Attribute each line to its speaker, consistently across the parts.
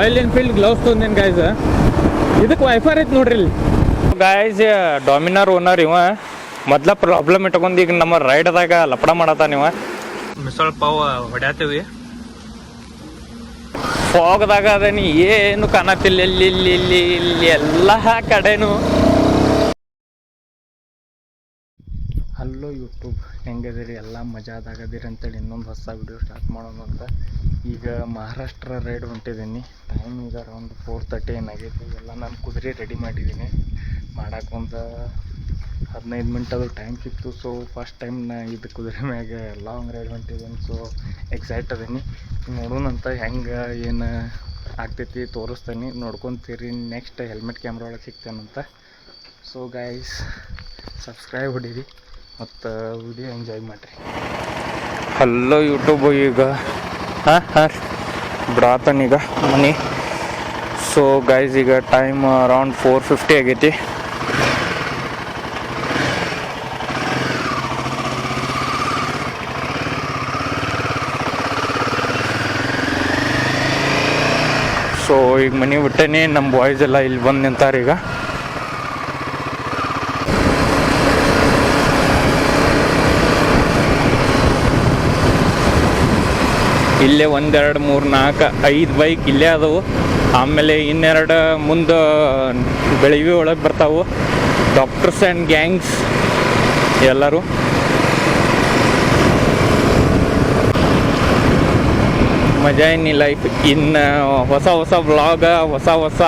Speaker 1: Royal Enfield gloves ತೊಂದೇನು guys ಇದಕ್ಕೆ wiper ಐತೆ ನೋಡ್ರಿ ಇಲ್ಲಿ. ಗಾಯ್ಸ್ ಡಾಮಿನಾರ್ ಓನರ್ ಇವ. ಮೊದ್ಲ ಪ್ರಾಬ್ಲಮ್ ಇಟ್ಕೊಂಡು ಈಗ ನಮ್ಮ ರೈಡ್ದಾಗ ಲಪಡ ಮಾಡತ್ತಾನ ನೀವ ಮಿಸಲ್ ಪಾವ್ ಹೊಡ್ಯಾತೀವಿ. ಫಾಗ್ದಾಗ ಅದನಿ. ಏನು ಕಾಣತ್ತಿಲ್ಲ. ಇಲ್ಲಿ ಇಲ್ಲಿ ಇಲ್ಲಿ ಇಲ್ಲಿ ಎಲ್ಲ ಕಡೆನು. ಹಲೋ ಯೂಟ್ಯೂಬ್ ಹೆಂಗದಿರಿ, ಎಲ್ಲ ಮಜಾದಾಗದಿರಿ ಅಂತೇಳಿ ಇನ್ನೊಂದು ಹೊಸ ವಿಡಿಯೋ ಸ್ಟಾರ್ಟ್ ಮಾಡೋಣ ಅಂತ. ಈಗ ಮಹಾರಾಷ್ಟ್ರ ರೈಡ್ ಹೊಂಟಿದ್ದೀನಿ ಟೈಮ್ ಈಗ ಅರೌಂಡ್ ಫೋರ್ ತರ್ಟಿ ಏನಾಗೈತಿ ಎಲ್ಲ ನಾನು ಕುದುರೆ ರೆಡಿ ಮಾಡಿದ್ದೀನಿ ಮಾಡಕ್ಕೆ ಒಂದು ಹದಿನೈದು ಮಿನಿಟ್ ಅದು ಟೈಮ್ ಸಿಕ್ತು. ಸೊ ಫಸ್ಟ್ ಟೈಮ್ ನಾ ಇದು ಕುದುರೆ ಮ್ಯಾಗ ಲಾಂಗ್ ರೈಡ್ ಹೊಂಟಿದ್ದೀನಿ ಸೊ ಎಕ್ಸೈಟ್ ಅದೀನಿ. ನೋಡೋಣ ಅಂತ ಹೆಂಗೆ, ಏನು ಆಗ್ತೈತಿ ತೋರಿಸ್ತೀನಿ. ನೋಡ್ಕೊತೀರಿ. ನೆಕ್ಸ್ಟ್ ಹೆಲ್ಮೆಟ್ ಕ್ಯಾಮ್ರ ಒಳಗೆ ಸಿಗ್ತೇನಂತ. ಸೊ ಗಾಯ್ಸ್ ಸಬ್ಸ್ಕ್ರೈಬ್ ಹೊಡೀರಿ. ಮತ್ತು ವಿಡಿಯೋ ಎಂಜಾಯ್ ಮಾಡಿರಿ. ಹಲೋ ಯೂಟ್ಯೂಬ್ ಈಗ. ಹಾಂ ಹಾಂ. ಈಗ, ಮನಿ. ಸೊ ಗೈಸ್ ಈಗ ಟೈಮ್ ಅರೌಂಡ್ ಫೋರ್ ಫಿಫ್ಟಿ ಆಗೈತಿ. ಸೊ ಈಗ ಮನೆ ಬಿಟ್ಟೇನೆ ನಮ್ಮ ಬಾಯ್ಸ್ ಎಲ್ಲ ಇಲ್ಲಿ ಬಂದು ನಿಂತಾರೆ ಈಗ. ಇಲ್ಲೇ ಒಂದೆರಡು ಮೂರು ನಾಲ್ಕು ಐದು ಬೈಕ್ ಇಲ್ಲೇ ಅದಾವು. ಆಮೇಲೆ ಇನ್ನೆರಡು ಮುಂದೆ ಬೆಳಿವಿ ಒಳಗೆ ಬರ್ತಾವು. ಡಾಕ್ಟರ್ಸ್ ಆ್ಯಂಡ್ ಗ್ಯಾಂಗ್ಸ್ ಎಲ್ಲರೂ. ಮಜಾ ಏನಿ ಲೈಫ್ ಇನ್ನು ಹೊಸ ಹೊಸ ಬ್ಲಾಗ ಹೊಸ ಹೊಸ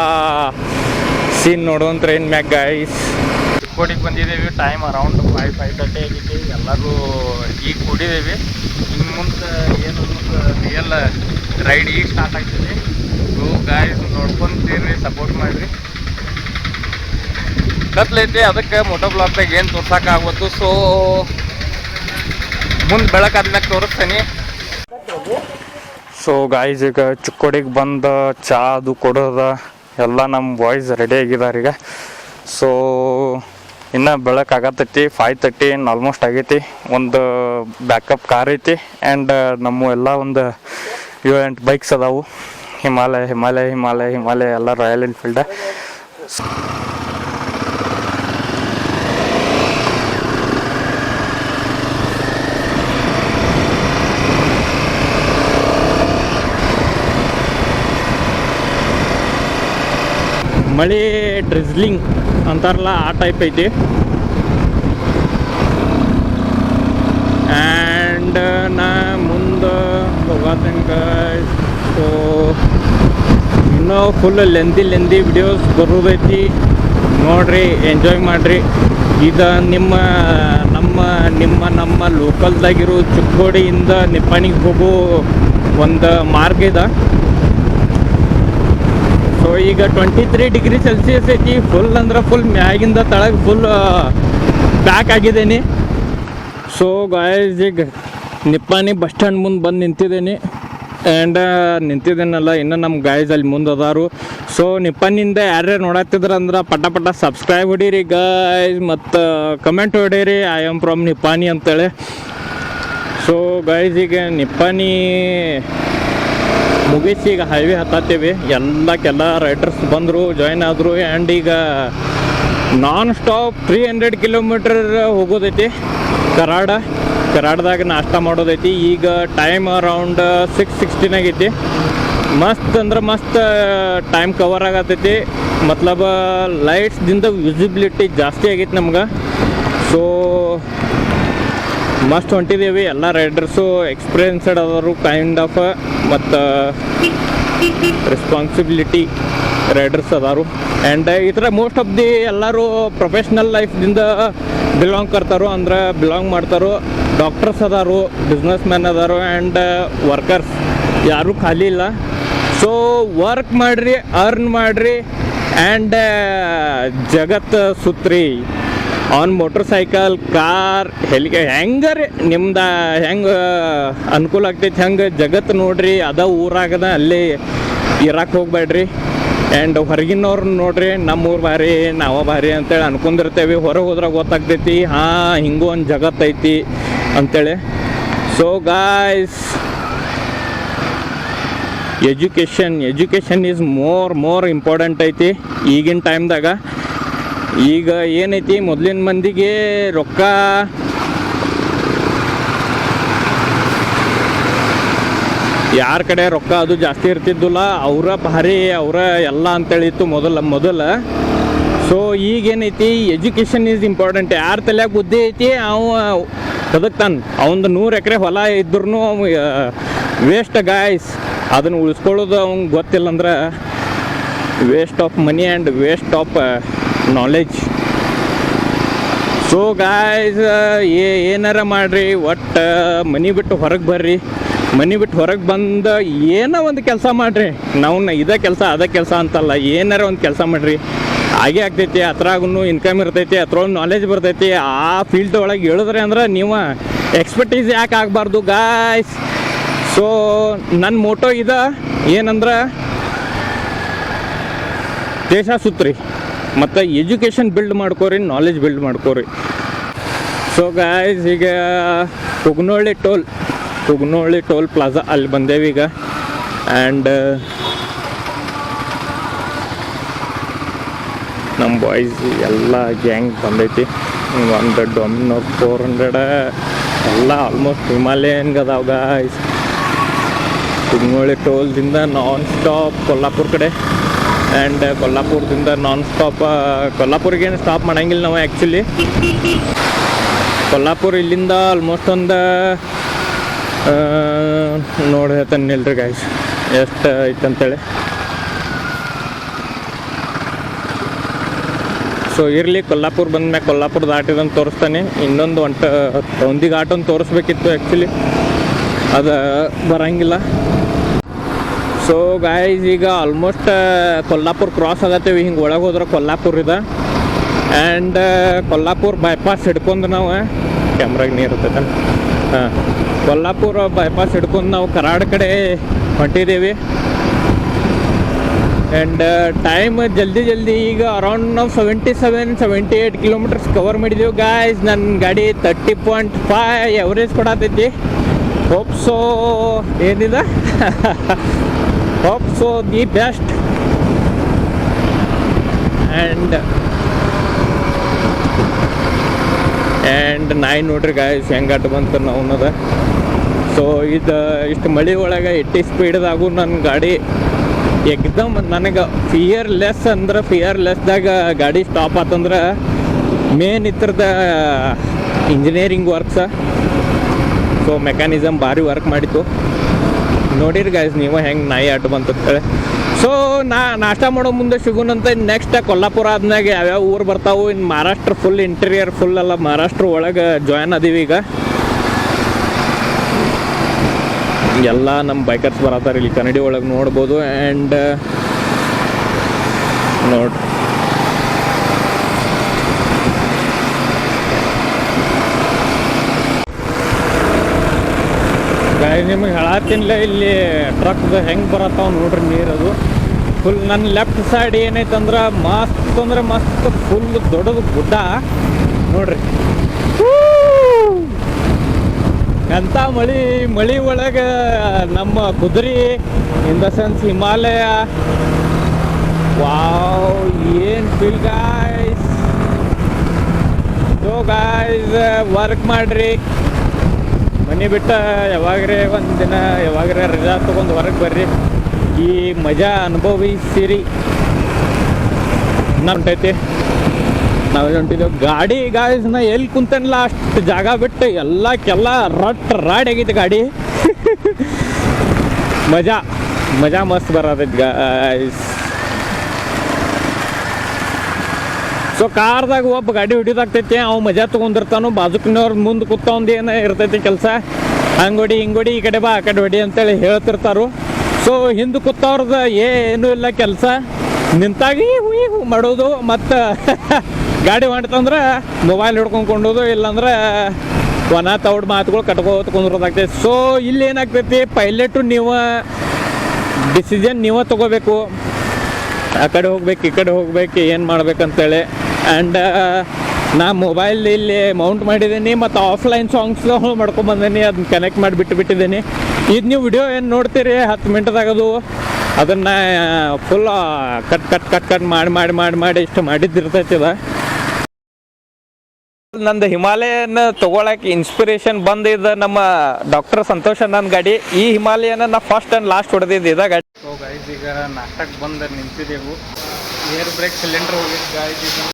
Speaker 1: ಸೀನ್ ನೋಡುವಂತ್ರ ಏನು ಮ್ಯಾಗ ಗೈಸ್ ಚಿಕ್ಕೋಡಿಗೆ ಬಂದಿದ್ದೀವಿ time around five five thirty ಆಗಿದ್ದೀವಿ ಎಲ್ಲರೂ ಈಗ ಕುಡಿದೇವಿ ಇನ್ನು ಮುಂದೆ ಏನು ರಿಯಲ್ ರೈಡ್ ಈಗ ಸ್ಟಾರ್ಟ್ ಆಗ್ತೈತಿ ಸೊ ಗಾಯ್ಸ್ ನೋಡ್ಕೊಂತೀರಿ ಸಪೋರ್ಟ್ ಮಾಡಿರಿ. ಕತ್ಲೈತಿ ಅದಕ್ಕೆ ಮೋಟೋ ಬ್ಲಾಕ್ದಾಗ ಏನು ತೋರ್ಸೋಕ್ಕಾಗ್ಬೋದು ಸೊ ಮುಂದೆ ಬೆಳಕಾದ್ಮ್ಯಾಗ ತೋರಿಸ್ತೀನಿ. ಸೊ ಗಾಯ್ಸ್ ಈಗ ಚಿಕ್ಕೋಡಿಗೆ ಬಂದ ಚಾ ಅದು ಕೊಡೋದ ಎಲ್ಲ ನಮ್ಮ ಬಾಯ್ಸ್ ರೆಡಿ ಆಗಿದ್ದಾರೆ ಈಗ. ಸೊ ಇನ್ನು ಬೆಳಕಾಗತ್ತೈತಿ ಫೈವ್ ತರ್ಟಿ ಆಲ್ಮೋಸ್ಟ್ ಆಗೈತಿ. ಒಂದು ಬ್ಯಾಕಪ್ ಕಾರ್ ಐತಿ ಆ್ಯಂಡ್ ನಮ್ಮ ಎಲ್ಲ ಒಂದು ಏಳು ಎಂಟು ಬೈಕ್ಸ್ ಅದಾವು. ಹಿಮಾಲಯ ಹಿಮಾಲಯ ಹಿಮಾಲಯ ಹಿಮಾಲಯ, ಎಲ್ಲ ರಾಯಲ್ ಎನ್ಫೀಲ್ಡ ಮಳೆ ಡ್ರಿಜ್ಲಿಂಗ್ ಅಂತಾರಲ್ಲ, ಆ ಟೈಪ್ ಐತಿ ಆ್ಯಂಡ್ ನಾ ಮುಂದೆ ಹೋಗತ್ತಂಗ ಸೊ ಇನ್ನೂ ಫುಲ್ ಲೆಂದಿ ಲೆಂದಿ ವಿಡಿಯೋಸ್ ಬರೋದೈತಿ. ನೋಡ್ರಿ ಎಂಜಾಯ್ ಮಾಡಿರಿ. ಇದು ನಿಮ್ಮ, ನಮ್ಮ ನಿಮ್ಮ, ನಮ್ಮ ಲೋಕಲ್ದಾಗಿರೋ ಚಿಕ್ಕೋಡಿಯಿಂದ ನಿಪ್ಪಾಣಿಗೆ ಹೋಗೋ ಒಂದು ಮಾರ್ಗ ಇದೆ. ಸೊ ಈಗ ಟ್ವೆಂಟಿ ತ್ರೀ ಡಿಗ್ರಿ ಸೆಲ್ಸಿಯಸ್ ಐತಿ. ಫುಲ್ ಅಂದ್ರೆ ಫುಲ್ ಮ್ಯಾಗಿಂದ ತಳಗೆ ಫುಲ್ ಪ್ಯಾಕ್ ಆಗಿದ್ದೀನಿ. ಸೊ ಗಾಯಸ್ ಈಗ ನಿಪ್ಪಾಣಿ ಬಸ್ ಸ್ಟ್ಯಾಂಡ್ ಮುಂದೆ ಬಂದು ನಿಂತಿದ್ದೀನಿ. ಆ್ಯಂಡ್ ನಿಂತಿದ್ದೀನಲ್ಲ, ಇನ್ನು ನಮ್ಮ ಗಾಯ್ಸ್ ಅಲ್ಲಿ ಮುಂದೆ ಅದಾರು ಸೊ ನಿಪ್ಪನಿಂದ ಯಾರ್ಯಾರು ನೋಡತ್ತಿದ್ರ ಅಂದ್ರೆ ಪಟ ಪಟ ಸಬ್ಸ್ಕ್ರೈಬ್ ಹೊಡೀರಿ ಗಾಯ್ಸ್ ಮತ್ತು ಕಮೆಂಟ್ ಹೊಡೀರಿ. ಐ ಆಮ್ ಫ್ರಮ್ ನಿಪ್ಪಾನಿ ಅಂತೇಳಿ. ಸೊ ಗಾಯ್ಸ್ ಈಗ ನಿಪ್ಪಾನಿ ಮುಗಿಸಿ ಈಗ ಹೈವೇ ಹತ್ತತ್ತೀವಿ. ಎಲ್ಲಕ್ಕೆಲ್ಲ ರೈಡರ್ಸ್ ಬಂದರು ಜಾಯ್ನ್ ಆದರು. ಆ್ಯಂಡ್ ಈಗ non stop three hundred kilometre ಹೋಗೋದೈತಿ Karad. ಕರಾಡದಾಗ ನಾಷ್ಟ ಮಾಡೋದೈತಿ. ಈಗ ಟೈಮ್ ಅರೌಂಡ್ ಸಿಕ್ಸ್ ಸಿಕ್ಸ್ಟೀನ್ ಆಗೈತಿ. ಮಸ್ತ್ ಅಂದ್ರೆ ಮಸ್ತ್ ಟೈಮ್ ಕವರ್ ಆಗತೈತಿ. ಮತ್ಲಬ ಲೈಟ್ಸ್ದಿಂದ ವಿಸಿಬಿಲಿಟಿ ಜಾಸ್ತಿ ಆಗೈತಿ ನಮ್ಗೆ. ಸೊ ಮಸ್ತ್ ಹೊಂಟಿದ್ದೀವಿ ಎಲ್ಲ ರೈಡರ್ಸು ಎಕ್ಸ್ಪೀರಿಯನ್ಸ್ಡ್ ಅದರು ಕೈಂಡ್ ಆಫ್ ಮತ್ತು ರೆಸ್ಪಾನ್ಸಿಬಿಲಿಟಿ ರೈಡರ್ಸ್ ಅದಾರು ಆ್ಯಂಡ್ ಈ ಥರ ಮೋಸ್ಟ್ ಆಫ್ ದಿ ಎಲ್ಲರೂ ಪ್ರೊಫೆಷ್ನಲ್ ಲೈಫ್ದಿಂದ ಬಿಲಾಂಗ್ ಕರ್ತಾರೋ ಅಂದ್ರೆ ಬಿಲಾಂಗ್ ಮಾಡ್ತಾರೋ ಡಾಕ್ಟರ್ಸ್ ಅದಾರು ಬಿಸ್ನೆಸ್ ಮ್ಯಾನ್ ಅದಾರು ಆ್ಯಂಡ್ ವರ್ಕರ್ಸ್ ಯಾರೂ ಖಾಲಿ ಇಲ್ಲ ಸೊ ವರ್ಕ್ ಮಾಡಿರಿ ಅರ್ನ್ ಮಾಡಿರಿ ಆ್ಯಂಡ್ ಜಗತ್ತು ಸುತ್ರಿ ಆನ್ ಮೋಟರ್ ಸೈಕಲ್ ಕಾರ್ ಎಲ್ಲಿಗೆ ಹೆಂಗೆ ರೀ ನಿಮ್ದು ಹೆಂಗೆ ಅನುಕೂಲ ಆಗ್ತೈತಿ ಹೆಂಗೆ ಜಗತ್ತು ನೋಡ್ರಿ ಅದ ಊರಾಗದ ಅಲ್ಲಿ ಇರಕ್ಕೆ ಹೋಗ್ಬೇಡ್ರಿ ಆ್ಯಂಡ್ ಹೊರಗಿನವ್ರು ನೋಡ್ರಿ ನಮ್ಮ ಊರು ಭಾರಿ ನಾವ ಭಾರಿ ಅಂತೇಳಿ ಅನ್ಕೊಂಡಿರ್ತೇವೆ. ಹೊರಗೆ ಹೋದ್ರೆ ಗೊತ್ತಾಗ್ತೈತಿ, ಹಾಂ, ಹಿಂಗೂ ಒಂದು ಜಗತ್ತೈತಿ ಅಂತೇಳಿ. So guys education education is more more important ಐತಿ ಈಗಿನ ಟೈಮ್ದಾಗ ಈಗ ಏನೈತಿ, ಮೊದಲಿನ ಮಂದಿಗೆ ರೊಕ್ಕ ಯಾರ ಕಡೆ ರೊಕ್ಕ ಅದು ಜಾಸ್ತಿ ಇರ್ತಿದ್ದಿಲ್ಲ, ಅವರ ಭಾರಿ, ಅವರ ಎಲ್ಲ ಅಂತೇಳಿತ್ತು ಮೊದಲ ಮೊದಲ. ಸೊ ಈಗೇನೈತಿ ಎಜುಕೇಷನ್ ಈಸ್ ಇಂಪಾರ್ಟೆಂಟ್ ಯಾರ ತಲೆಯಾಗ ಬುದ್ಧಿ ಐತಿ, ಅವ ಬದುಕ್ತಾನೆ. ಅವಂದು ನೂರು ಎಕರೆ ಹೊಲ ಇದ್ರೂ ಅವ ವೇಸ್ಟ್ ಗಾಯ್ಸ್ ಅದನ್ನು ಉಳಿಸ್ಕೊಳ್ಳೋದು ಅವ್ನಿಗೆ ಗೊತ್ತಿಲ್ಲ ಅಂದ್ರೆ waste of money and waste of knowledge so guys ಏನಾರ ಮಾಡ್ರಿ, ಒಟ್ಟು ಮನಿ ಬಿಟ್ಟು ಹೊರಗೆ ಬರ್ರಿ. ಮನಿ ಬಿಟ್ಟು ಹೊರಗೆ ಬಂದ ಏನೋ ಒಂದು ಕೆಲಸ ಮಾಡ್ರಿ. ನಾವು ಇದೇ ಕೆಲಸ, ಅದೇ ಕೆಲಸ ಅಂತಲ್ಲ, ಏನಾರ ಒಂದು ಕೆಲಸ ಮಾಡ್ರಿ. ಹಾಗೆ ಆಗ್ತೈತಿ ಅದ್ರಾಗೂ ಇನ್ಕಮ್ ಇರ್ತೈತಿ, ಅದ್ರೊಳಗೆ ನಾಲೆಜ್ ಬರ್ತೈತಿ. ಆ ಫೀಲ್ಡ್ ಒಳಗೆ ಹೇಳಿದ್ರೆ ಅಂದ್ರೆ ನೀವು ಎಕ್ಸ್ಪರ್ಟೀಸ್ ಯಾಕೆ ಆಗಬಾರ್ದು ಗಾಯ್ಸ್ ಸೊ ನನ್ನ ಮೋಟೋ ಇದ ಏನಂದ್ರೆ ದೇಶ ಸುತ್ರಿ. ಮತ್ತು ಎಜುಕೇಷನ್ ಬಿಲ್ಡ್ ಮಾಡ್ಕೋರಿ ನಾಲೆಜ್ ಬಿಲ್ಡ್ ಮಾಡ್ಕೋರಿ. ಸೊ ಗಾಯ್ಸ್ ಈಗ Kognoli toll Kognoli toll plaza ಅಲ್ಲಿ ಬಂದೇವಿ ಈಗ. ಆ್ಯಂಡ್ ನಮ್ಮ ಬಾಯ್ಸ್ ಎಲ್ಲ ಗ್ಯಾಂಗ್ ಬಂದೈತಿ. ಒಂದು ಡೊಮಿನೋರ್ ಫೋರ್ ಹಂಡ್ರೆಡ ಎಲ್ಲ ಆಲ್ಮೋಸ್ಟ್ ಹಿಮಾಲಯನ್ಗೆ ಅದಾವ ಗಾಯ್ಸ್ ಕುಗ್ನೋಳಿ ಟೋಲ್ದಿಂದ ನಾನ್ ಸ್ಟಾಪ್ ಕೊಲ್ಲಾಪುರ ಕಡೆ. ಆ್ಯಂಡ್ ಕೊಲ್ಲಾಪುರದಿಂದ ನಾನ್ ಸ್ಟಾಪ್ ಕೊಲ್ಲಾಪುರಿಗೇನು ಸ್ಟಾಪ್ ಮಾಡಂಗಿಲ್ಲ ನಾವು ಆ್ಯಕ್ಚುಲಿ ಕೊಲ್ಲಾಪುರ ಇಲ್ಲಿಂದ ಆಲ್ಮೋಸ್ಟ್ ಒಂದು ನೋಡಿ ಹೇಳ್ತಾನೆ ನಿಲ್ರಿ ಗಾಯ್ಸ್ ಎಷ್ಟು ಐತಂತೇಳಿ ಸೊ ಇರಲಿ, ಕೊಲ್ಲಾಪುರ ಬಂದ್ಮ್ಯಾಗ ಕೊಲ್ಲಾಪುರ ದಾಟಿದಂತ ತೋರಿಸ್ತಾನೆ. ಇನ್ನೊಂದು ಒಂಟ ಒಂದಿ ಘಾಟ್ ತೋರಿಸ್ಬೇಕಿತ್ತು ಆ್ಯಕ್ಚುಲಿ ಅದು ಬರಂಗಿಲ್ಲ. ಸೊ ಗಾಯ್ಸ್ ಈಗ ಆಲ್ಮೋಸ್ಟ್ ಕೊಲ್ಲಾಪುರ ಕ್ರಾಸ್ ಆಗತ್ತೇವೆ. ಹಿಂಗೆ ಒಳಗೆ ಹೋದ್ರೆ ಕೊಲ್ಲಾಪುರ ಇದೆ. ಆ್ಯಂಡ್ ಕೊಲ್ಲಾಪುರ ಬೈಪಾಸ್ ಹಿಡ್ಕೊಂಡು ನಾವು ಕ್ಯಾಮ್ರಾಗ ನೀರು ಇರ್ತೈತೆ ಕೊಲ್ಲಾಪುರ ಬೈಪಾಸ್ ಹಿಡ್ಕೊಂಡು ನಾವು ಕರಾಡ ಕಡೆ ಹೊಂಟಿದ್ದೀವಿ. ಆ್ಯಂಡ್ ಟೈಮ್ ಜಲ್ದಿ ಜಲ್ದಿ ಈಗ ಅರೌಂಡ್ ನಾವು seventy seven seventy eight kilometres cover ಮಾಡಿದ್ದೀವಿ ಗಾಯ್ಸ್ ನನ್ನ ಗಾಡಿ ತರ್ಟಿ ಪಾಯಿಂಟ್ ಫೈವ್ ಎವರೇಜ್ ಕೊಡತೈತಿ ಹೋಪ್ ಸೊ ಏನಿದೆ? Hope so the best and and ನಾಯಿ ನೋಡ್ರಿ ಗಾಯ್ಸ್ ಹೆಂಗೆ ಅಡ್ಡ ಬಂತು ಅದ ಸೊ ಇದು ಇಷ್ಟು ಮಳೆ ಒಳಗೆ ಎಟ್ಟಿ ಸ್ಪೀಡ್ದಾಗೂ ನನ್ನ ಗಾಡಿ ಎಕ್ದಮ್ ನನಗೆ ಫಿಯರ್ಲೆಸ್ ಅಂದ್ರೆ ಫಿಯರ್ಲೆಸ್ದಾಗ ಗಾಡಿ ಸ್ಟಾಪ್ ಆತಂದ್ರೆ ಮೇನ್ ಇತ್ರದ ಇಂಜಿನಿಯರಿಂಗ್ ವರ್ಕ್ಸ ಸೊ ಮೆಕ್ಯಾನಿಸಮ್ ಭಾರಿ ವರ್ಕ್ ಮಾಡಿತ್ತು. ನೋಡಿರಿ ಗಾಯ್ಸ್ ನೀವು ಹೆಂಗೆ ನಾಯಿ ಅಡ್ಡ ಬಂತಂತೇಳಿ ಸೊ ನಾ ನಾಷ್ಟ ಮಾಡೋ ಮುಂದೆ ಸಿಗುನಂತ ನೆಕ್ಸ್ಟ್ ಕೊಲ್ಲಾಪುರ ಆದ್ಮ್ಯಾಗ ಯಾವ್ಯಾವ ಊರು ಬರ್ತಾವು ಇನ್ನು ಮಹಾರಾಷ್ಟ್ರ ಫುಲ್ ಇಂಟೀರಿಯರ್ ಫುಲ್ ಎಲ್ಲ ಮಹಾರಾಷ್ಟ್ರ ಒಳಗೆ ಜಾಯ್ನ್ ಅದೀವಿ ಈಗ. ಎಲ್ಲ ನಮ್ಮ ಬೈಕರ್ಸ್ ಬರತ್ತಾರ ಇಲ್ಲಿ ಕನ್ನಡಿ ಒಳಗೆ ನೋಡ್ಬೋದು ಆ್ಯಂಡ್ ನೋಡ್ ನಿಮಗೆ ಹೇಳತ್ತೀನಿಲ್ಲ ಇಲ್ಲಿ ಟ್ರಕ್ದು ಹೆಂಗೆ ಬರತ್ತಾವ ನೋಡ್ರಿ ನೀರದು ಫುಲ್ ನನ್ನ ಲೆಫ್ಟ್ ಸೈಡ್ ಏನೈತಂದ್ರೆ ಮಸ್ತ್ ಅಂದ್ರೆ ಮಸ್ತ್ ಫುಲ್ ದೊಡ್ಡದು ಗುಡ್ಡ. ನೋಡ್ರಿ. ಎಂಥ ಮಳಿ ಮಳಿ ಒಳಗೆ ನಮ್ಮ ಕುದುರೆ in the sense Himalaya. Wow, ಏನು feel guys so guys work ಮಾಡ್ರಿ. ಮನೆ ಬಿಟ್ಟ ಯಾವಾಗ್ರೆ ಒಂದು ದಿನ ಯಾವಾಗ್ರೆ ರಜಾ ತೊಗೊಂಡು ಹೊರಗೆ ಬರ್ರಿ. ಈ ಮಜಾ ಅನುಭವಿಸಿರಿ. ಹೊಂಟೈತಿ ನಾವು ಹೊಂಟಿದ್ದೇವೆ ಗಾಡಿ ಗಾಯ್ಸ್ ನಾ ಎಲ್ಲಿ ಕುಂತನಲ್ಲ ಅಷ್ಟು ಜಾಗ ಬಿಟ್ಟು ಎಲ್ಲ ಕೆಲ್ಲ ರಟ್ ರಾಡ್ ಆಗೈತೆ ಗಾಡಿ. ಮಜಾ ಮಜಾ ಮಸ್ತ್ ಬರತೈತಿ ಗಾಯ್ಸ್ ಸೊ ಕಾರ್ದಾಗ ಒಬ್ಬ ಗಾಡಿ ಹಿಡಿದಾಗ್ತೈತಿ, ಅವ್ ಮಜಾ ತೊಗೊಂಡಿರ್ತಾನು. ಬಾಜುಕಿನವ್ರ ಮುಂದೆ ಕೂತವಂದು ಏನೋ ಇರ್ತೈತಿ ಕೆಲಸ. ಹಂಗೊಡಿ ಹಿಂಗೊಡಿ ಈ ಕಡೆ ಬಾ, ಆ ಕಡೆ ಹೊಡಿ ಅಂತೇಳಿ ಹೇಳ್ತಿರ್ತಾರು. ಸೊ ಹಿಂದೆ ಕೂತವ್ರದ್ದು ಏನು ಇಲ್ಲ ಕೆಲಸ. ನಿಂತಾಗಿ ಹುಯಿ ಮಾಡೋದು. ಮತ್ತು ಗಾಡಿ ಹೊಂಟಂದ್ರೆ ಮೊಬೈಲ್ ಹಿಡ್ಕೊಂಡ್ಕೊಂಡೋದು ಇಲ್ಲಾಂದ್ರೆ ಒನ ತೌಡ್ ಮಾತುಗಳು ಕಟ್ಕೋತ ಕುಂದ್ರೋದಾಗ್ತೈತಿ. ಸೊ ಇಲ್ಲಿ ಏನಾಗ್ತೈತಿ ಪೈಲಟು ನೀವು ಡಿಸಿಷನ್ ನೀವೇ ತಗೋಬೇಕು. ಆ ಕಡೆ ಹೋಗ್ಬೇಕು, ಈ ಕಡೆ ಹೋಗ್ಬೇಕು, ಏನು ಮಾಡ್ಬೇಕಂತೇಳಿ. ಆ್ಯಂಡ್ ನಾ ಮೊಬೈಲ್ ಇಲ್ಲಿ ಮೌಂಟ್ ಮಾಡಿದ್ದೀನಿ ಮತ್ತು ಆಫ್ಲೈನ್ ಸಾಂಗ್ಸ್ ಮಾಡ್ಕೊಂಬಂದೀನಿ ಅದನ್ನ ಕನೆಕ್ಟ್ ಮಾಡಿ ಬಿಟ್ಟು ಬಿಟ್ಟಿದ್ದೀನಿ ಇದು ನೀವು ವಿಡಿಯೋ ಏನು ನೋಡ್ತೀರಿ? ಹತ್ತು ಮಿನಿಟ್ದಾಗದು ಅದನ್ನು full cut cut cut cut ಮಾಡಿ ಮಾಡಿ ಮಾಡಿ ಮಾಡಿ, ಇಷ್ಟು ಮಾಡಿದ್ದಿರ್ತೈತಿ ಇದು. ನಂದು ಹಿಮಾಲಯನ ತಗೊಳಕ್ ಇನ್ಸ್ಪಿರೇಷನ್ ಬಂದಿದ್ದ ನಮ್ಮ ಡಾಕ್ಟರ್ ಸಂತೋಷ್ ನನ್ನ ಗಾಡಿ. ಈ ಹಿಮಾಲಯನ ನಾ ಫಸ್ಟ್ ಅಂಡ್ ಲಾಸ್ಟ್ ಹೊಡೆದಿದ್ದು ಇದ ಗಾಡಿ. ಈಗ ನಾಟಕ್ ಬಂದ ನಿಂತಿದ್ದೆವು ಏರ್ ಬ್ರೇಕ್ ಸಿಲಿಂಡರ್ ಹೋಗಿದ್ದು ಗಾಡಿ